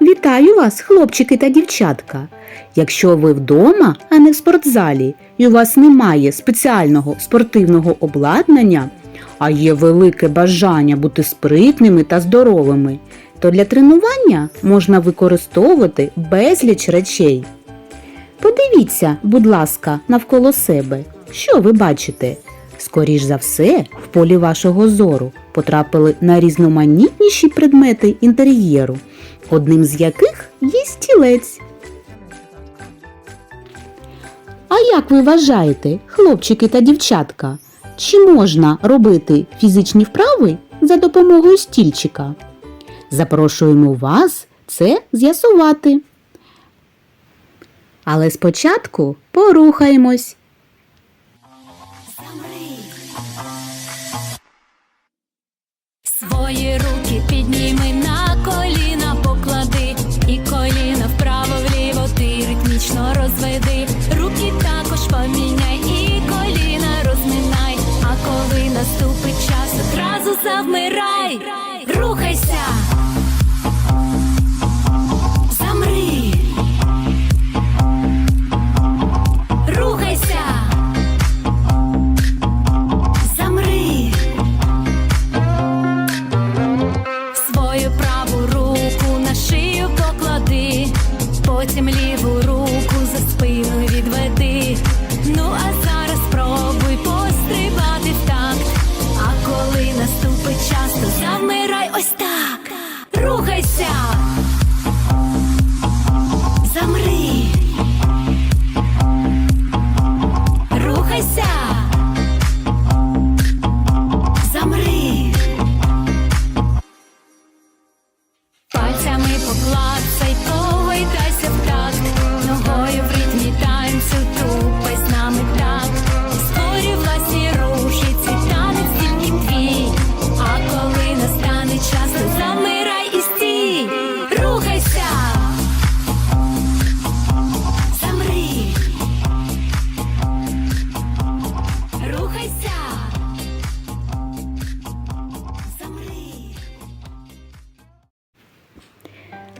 Вітаю вас, хлопчики та дівчатка. Якщо ви вдома, а не в спортзалі, і у вас немає спеціального спортивного обладнання, а є велике бажання бути спритними та здоровими, то для тренування можна використовувати безліч речей. Подивіться, будь ласка, навколо себе. Що ви бачите? Скоріш за все, в полі вашого зору потрапили на різноманітніші предмети інтер'єру, одним з яких є стілець. А як ви вважаєте, хлопчики та дівчатка, чи можна робити фізичні вправи за допомогою стільчика? Запрошуємо вас це з'ясувати. Але спочатку порухаємось. Завмирай. Рухайся.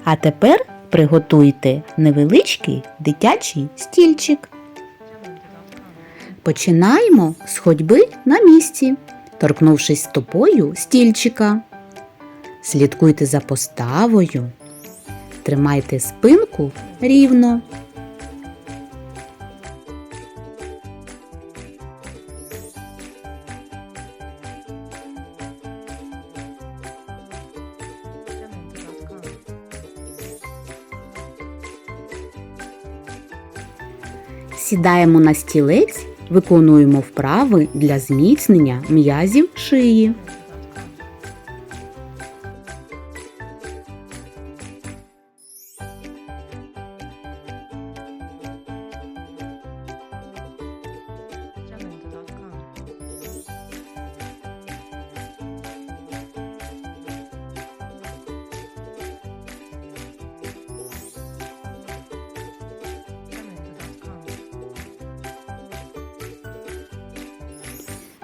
А тепер приготуйте невеличкий дитячий стільчик. Починаємо з ходьби на місці, торкнувшись стопою стільчика. Слідкуйте за поставою. Тримайте спинку рівно. Сідаємо на стілець, виконуємо вправи для зміцнення м'язів шиї.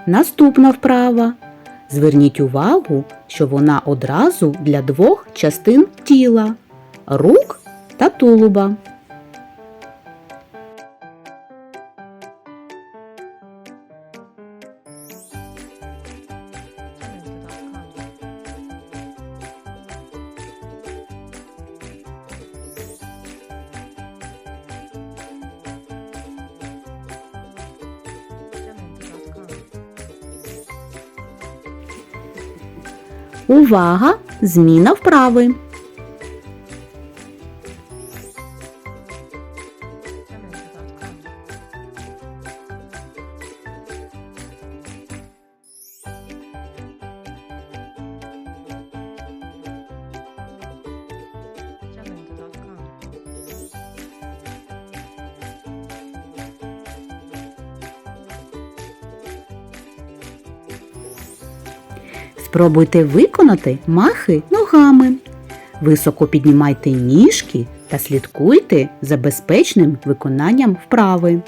Наступна вправа. Зверніть увагу, що вона одразу для двох частин тіла рук та тулуба. Увага! Зміна вправи. Спробуйте виконати махи ногами. Високо піднімайте ніжки та слідкуйте за безпечним виконанням вправи.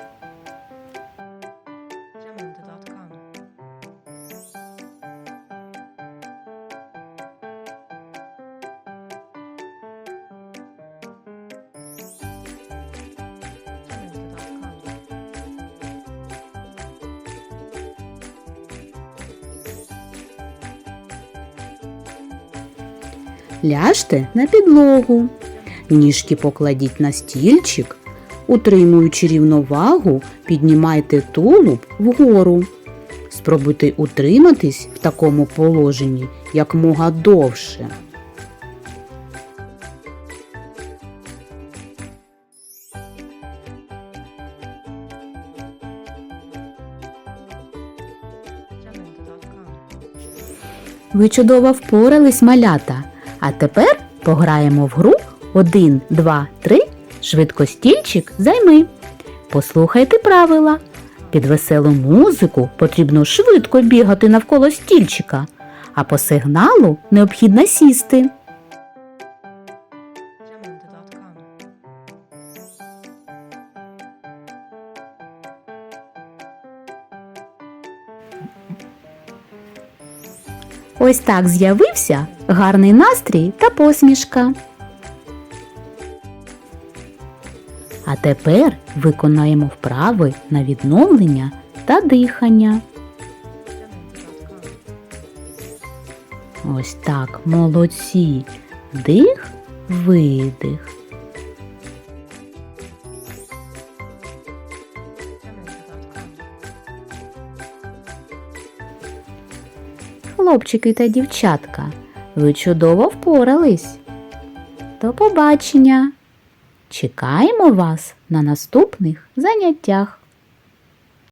Ляжте на підлогу. Ніжки покладіть на стільчик. Утримуючи рівновагу, піднімайте тулуб вгору. Спробуйте утриматись в такому положенні якмога довше. Ви чудово впорались, малята. А тепер пограємо в гру 1, 2, 3. Швидко стільчик займи. Послухайте правила. Під веселу музику потрібно швидко бігати навколо стільчика, а по сигналу необхідно сісти. Ось так з'явився гарний настрій та посмішка. А тепер виконаємо вправи на відновлення та дихання. Ось так, молодці. Дих, видих. Хлопчики та дівчатка, ви чудово впорались. До побачення! Чекаємо вас на наступних заняттях.